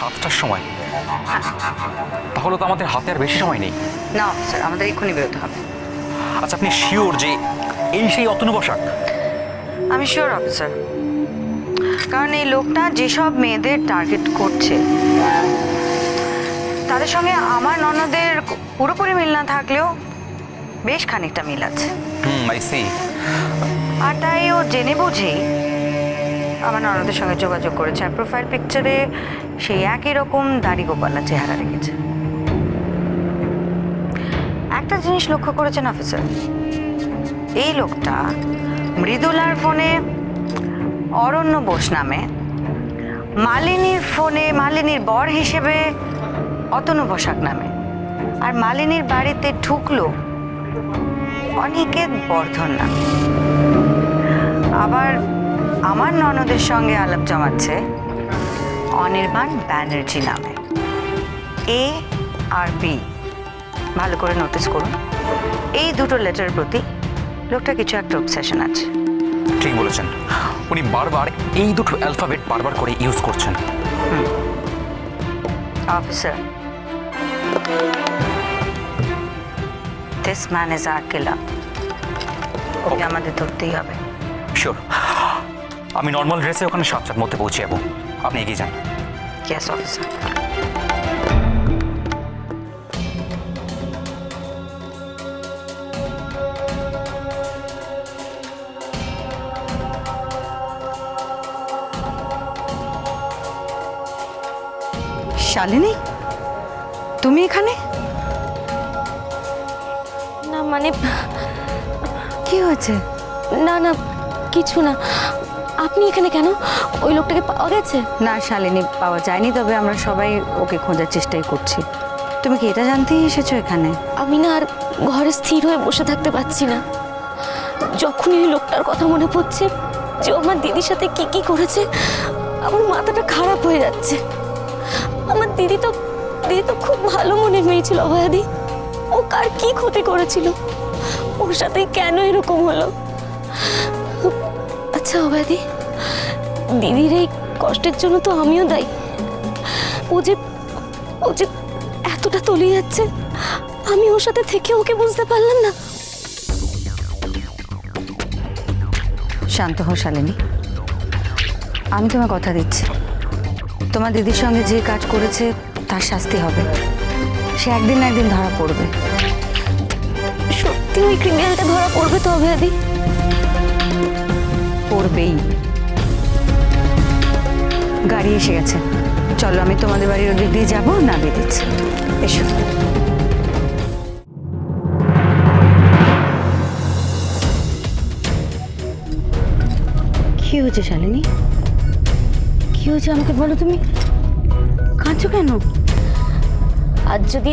সাতটার সময়। তাহলে তো আমাদের হাতে আর বেশি সময় নেই। না স্যার আমাদের এক্ষুনি বেরোতে হবে। আচ্ছা আপনি শিওর যে এই সেই অতনু বসাক? আমি শিওর অফিসার কারণ এই লোকটা যেসব মেয়েদের টার্গেট করছে তাদের সঙ্গে আমার ননদের পুরোপুরি মিল না থাকলেও বেশ খানিকটা মিল আছে। হুম আই সি আর তাই ও জেনে বুঝেই আমার ননদের সঙ্গে যোগাযোগ করেছে আর প্রোফাইল পিকচারে সেই একই রকম দাড়ি গোপালা চেহারা রেখেছে একটা জিনিস লক্ষ্য করেছেন অফিসার এই লোকটা মৃদুলার ফোনে অরণ্য বোস নামে, মালিনীর ফোনে মালিনীর বর হিসেবে অতনু বসাক নামে আর মালিনীর বাড়িতে ঢুকলো অনিকেত বর্ধন নামে। আবার আমার ননদের সঙ্গে আলাপ জমাচ্ছে অনির্বাণ ব্যানার্জি নামে। A R B. ভালো করে নোটিস করুন। এই দুটো লেটারের প্রতি লোকটা কিছু একটা অবসেশন আছে। ঠিক বলেছেন। উনি বারবার এই দুটো অ্যালফাবেট বারবার করে ইউজ করছেন। Officer this man is our killer ওকে আমাদের ধরতেই হবে। শিওর আমি নর্মাল ড্রেসে ওখানে সাতটার মধ্যে পৌঁছে যাব। আপনি এগিয়ে যান। ইয়েস অফিসার শালিনী তুমি এখানে? না মানে কি হয়েছে? না না কিছু না। আপনি এখানে কেন? ওই লোকটাকে পাওয়া গেছে? না শালিনী পাওয়া যায়নি তবে আমরা সবাই ওকে খোঁজার চেষ্টাই করছি। তুমি কি এটা জানতেই এসেছ এখানে? আমি না আর ঘরে স্থির হয়ে বসে থাকতে পারছি না। যখনই ওই লোকটার কথা মনে পড়ছে যে ও আমার দিদির সাথে কি কি করেছে আমার মাথাটা খারাপ হয়ে যাচ্ছে। আমার দিদি তো দিদি তো খুব ভালো মনের মেয়ে ছিল অভয়াদি। ও কার কি ক্ষতি করেছিল? ওর সাথে কেন এরকম হলো? আচ্ছা অভয়াদি। দিদির এই কষ্টের জন্য তো আমিও দায়ী। ও যে ও যে এতটা তলিয়ে যাচ্ছে আমি ওর সাথে থেকে ওকে বুঝতে পারলাম না। শান্ত হও শালিনী। আমি তোমার কথা দিচ্ছি। তোমার দিদির সঙ্গে যে কাজ করেছে তার শাস্তি হবে। সে একদিন না একদিন ধরা পড়বে। সত্যি ওই ক্রিমিনালটা ধরা পড়বে তো অভয়াদি? পড়বেই। গাড়ি এসে গেছে। চলো আমি তোমাদের বাড়ির ওদিক দিয়ে যাব না দিচ্ছি এসো। কি হয়েছে শালিনী? কি হয়েছে আমাকে বলো তুমি? কাঁদছো কেন? আজ যদি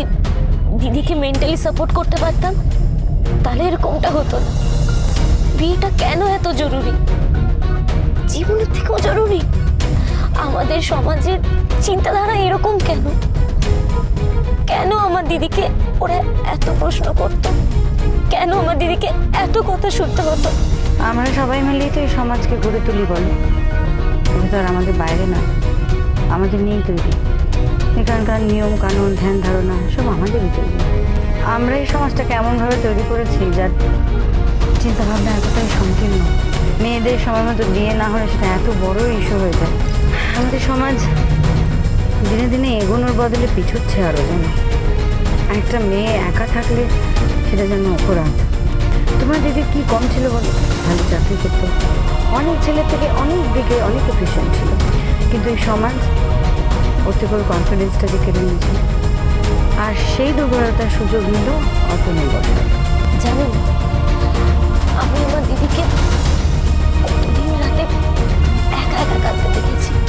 দিদিকে মেন্টালি সাপোর্ট করতে পারতাম তাহলে এরকমটা হতো না। বিয়েটা কেন এত জরুরি? জীবনের থেকেও জরুরি। আমাদের সমাজের চিন্তাধারা এরকম কেন? কেন আমার দিদিকে ওরা এত প্রশ্ন করতো? কেন আমার দিদিকে এত কথা শুনতে হতো? আমরা সবাই মিলেই তো এই সমাজকে গড়ে তুলি বলো। এটা তো আর আমাদের বাইরে না আমাদের নিয়েই তৈরি। এখানকার নিয়ম কানুন, ধ্যান ধারণা সব আমাদেরই তৈরি। আমরা এই সমাজটাকে এমনভাবে তৈরি করেছি যার চিন্তাভাবনা এতটাই সংকীর্ণ। মেয়েদের সময় মতো বিয়ে না হলে সেটা এত বড় ইস্যু হয়ে যায়। আমাদের সমাজ দিনে দিনে এগোনোর বদলে পিছুচ্ছে আরও যেন। একটা মেয়ে একা থাকলে সেটা যেন অপরাধ। তোমার দিদি কি কম ছিল বলো? ভালো চাকরি করতো। অনেক ছেলে থেকে অনেক দিকে অনেক এফিসিয়েন্ট ছিল। কিন্তু এই সমাজ ওর কনফিডেন্সটাকে কেড়ে নিয়েছে। আর সেই দুর্বলতার সুযোগ নিল অত নির্ভরশীল জানেন আমি আমার দিদিকে কতদিন রাতে একা একা কাঁদতে দেখেছি।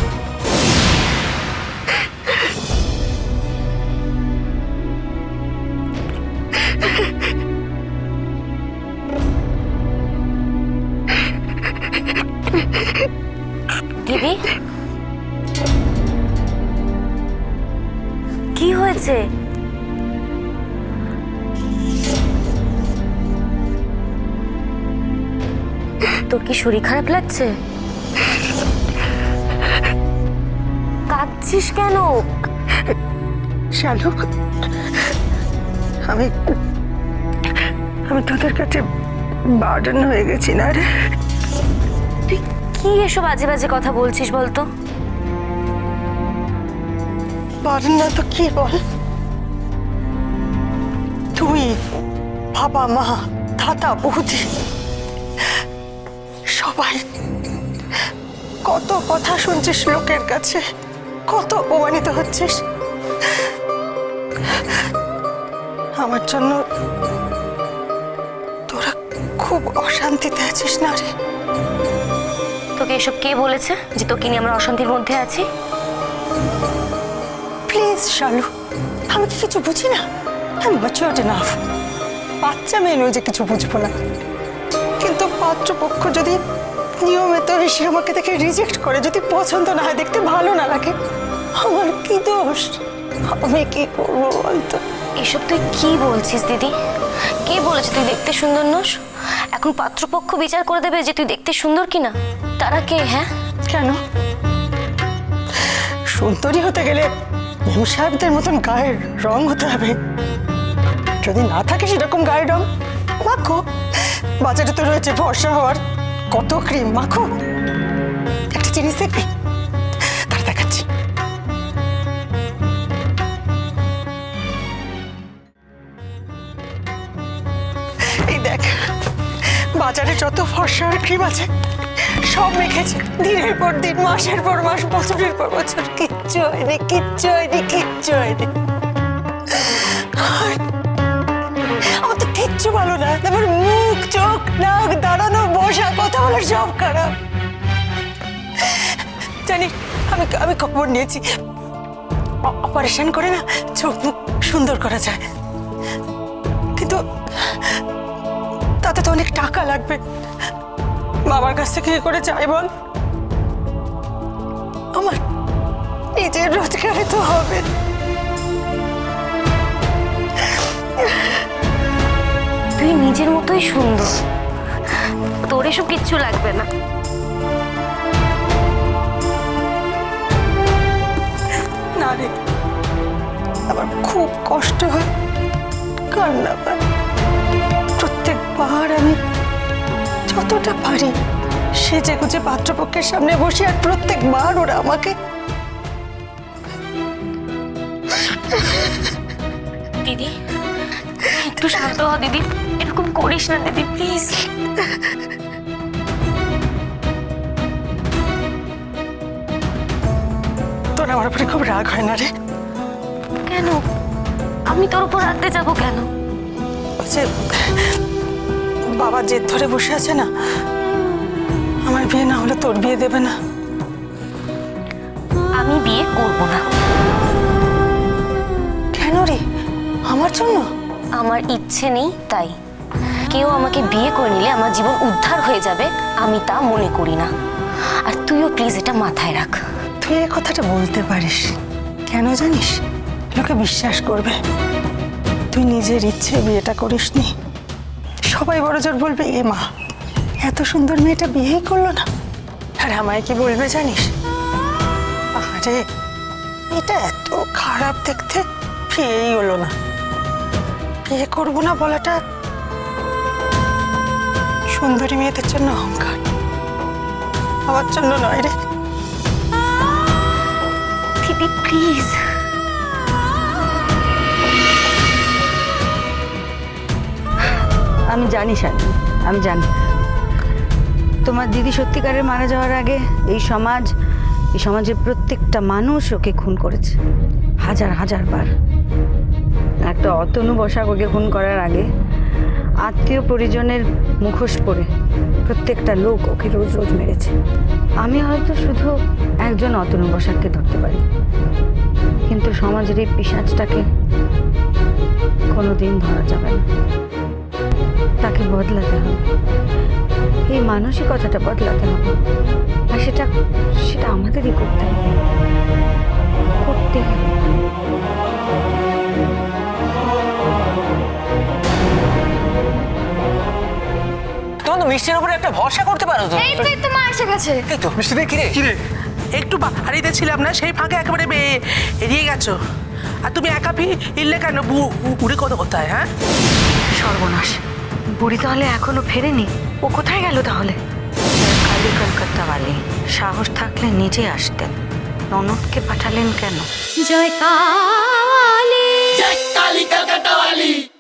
তোর কি শরীর খারাপ লাগছে? কাঁদছিস কেন? শালু আমি আমি তোদের কাছে বার্ডেন হয়ে গেছি না রে? তুই কি এসব বাজে বাজে কথা বলছিস বলতো? বার্ডেন না তো কি বল? তুই বাবা মা দাদা বৌদি সবাই কত কথা শুনছিস লোকের কাছে কত অপমানিত হচ্ছিস। আমার জন্য তোরা খুব অশান্তিতে আছিস না রে। তোকে এসব কে বলেছে যে তোকে নিয়ে আমরা অশান্তির মধ্যে আছি? প্লিজ শালু আমি কি কিছু বুঝি না? আমি ম্যাচিওর্ড এনাফ বাচ্চা মেয়ে নয় যে কিছু বুঝব না। কিন্তু পাত্রপক্ষ যদি নিয়মিত এসে আমাকে দেখে রিজেক্ট করে। যদি পছন্দ না হয় দেখতে ভালো না লাগে আমার কি দোষ? আমি কি করব বলতো? এসব তুই কি বলছিস দিদি? কে বলেছে তুই দেখতে সুন্দর নস? এখন পাত্রপক্ষ বিচার করে দেবে যে তুই দেখতে সুন্দর কিনা। তারা কে হ্যাঁ? কেন? সুন্দরী হতে গেলে মেম সাহেবদের মতন গায়ের রং হতে হবে। যদি না থাকে সেরকম গায়ের রং মাখো। বাজারে তো রয়েছে ভরসা হওয়ার। কত ক্রিম মাখো। একটা জিনিস দেখবি তার দেখাচ্ছি। এই দেখ, বাজারে যত ফর্সা ক্রিম আছে, সব মেখেছে। দিনের পর দিন, মাসের পর মাস, বছরের পর বছর। কিচ্ছু হয়নি কিচ্ছু হয়নি কিচ্ছু হয়নি। আমার তো কিচ্ছু ভালো না, তারপর মুখ, চোখ, নাক, দাঁড়ানো বলার সব খারাপ। জানি, আমি আমি খবর নিয়েছি। অপারেশন করে না, চোখ মুখ সুন্দর করা যায়। কিন্তু তাতে তো অনেক টাকা লাগবে। বাবার কাছ থেকে কি করে চাই বল? আমার নিজের রোজগারে তো হবে। তুই নিজের মতোই সুন্দর। তোর এসব কিচ্ছু লাগবে না। না রে আমার খুব কষ্ট হয়। কান্না পায়। প্রত্যেকবার আমি যতটা পারি সেজে গুজে পাত্রপক্ষের সামনে বসে আর প্রত্যেকবার ওরা আমাকে দিদি একটু শান্ত হ দিদি। এরকম করিস না দিদি প্লিজ আমার উপরে খুব রাগ হয় না রে? কেন? আমি তোর উপর রাখতে যাব কেন? যে বাবা জেদ ধরে বসে আছে না? আমার বিয়ে না হলে তোর বিয়ে দেবে না। আমি বিয়ে করব না। কেন রে? আমার জন্য? আমার ইচ্ছে নেই তাই। কেউ আমাকে বিয়ে করে নিলে আমার জীবন উদ্ধার হয়ে যাবে আমি তা মনে করি না। আর তুইও প্লিজ এটা মাথায় রাখ। তুই এই কথাটা বলতে পারিস। কেন জানিস? লোকে বিশ্বাস করবে। তুই নিজের ইচ্ছে বিয়েটা করিসনি। সবাই বড় জোর বলবে, এ মা, এত সুন্দর মেয়েটা বিয়েই করল না। আর আমায় কি বলবে জানিস? আরে এটা এত খারাপ দেখতে বিয়েই হলো না। বিয়ে করব না বলাটা সুন্দরী মেয়েদের জন্য অহংকার। আমার জন্য নয় রে। দিদি প্লিজ আমি জানি শানি আমি জানি। তোমার দিদি সত্যিকারের মারা যাওয়ার আগে এই সমাজ, এই সমাজের প্রত্যেকটা মানুষ ওকে খুন করেছে। হাজার হাজার বার। একটা অতনু বসাক ওকে খুন করার আগে আত্মীয় পরিজনের মুখোশ পরে প্রত্যেকটা লোক ওকে রোজ রোজ মেরেছে। আমি হয়তো শুধু একজন অতনু বসাককে ধরতে পারি, কিন্তু সমাজের এই পিসাজটাকে কোনোদিন ধরা যাবে না। তাকে বদলাতে হবে। এই মানসিকতাটা বদলাতে হবে। আর সেটা সেটা আমাদেরই করতে হবে। করতে হবে। মিষ্টির উপরে একটা ভরসা করতে পারো তো? এই তো এই তো মা এসে গেছে। এই তো মিষ্টি কিরে? কিরে? একটু বাড়িতে ছিলাম না সেই ফাঁকে একেবারে এড়িয়ে গেছো। আর তুমি একা ফি ইল্লে কেন? বু- উড়ে কত কোথায় হ্যাঁ? সর্বনাশ। বুড়ি তাহলে এখনও ফেরেনি? ও কোথায় গেল তাহলে? কালী কলকাতা বালি সাহস থাকলে নিজে আসতেন। ননদকে পাঠালেন কেন? জয় কালী। জয় কালী কলকাতা वाली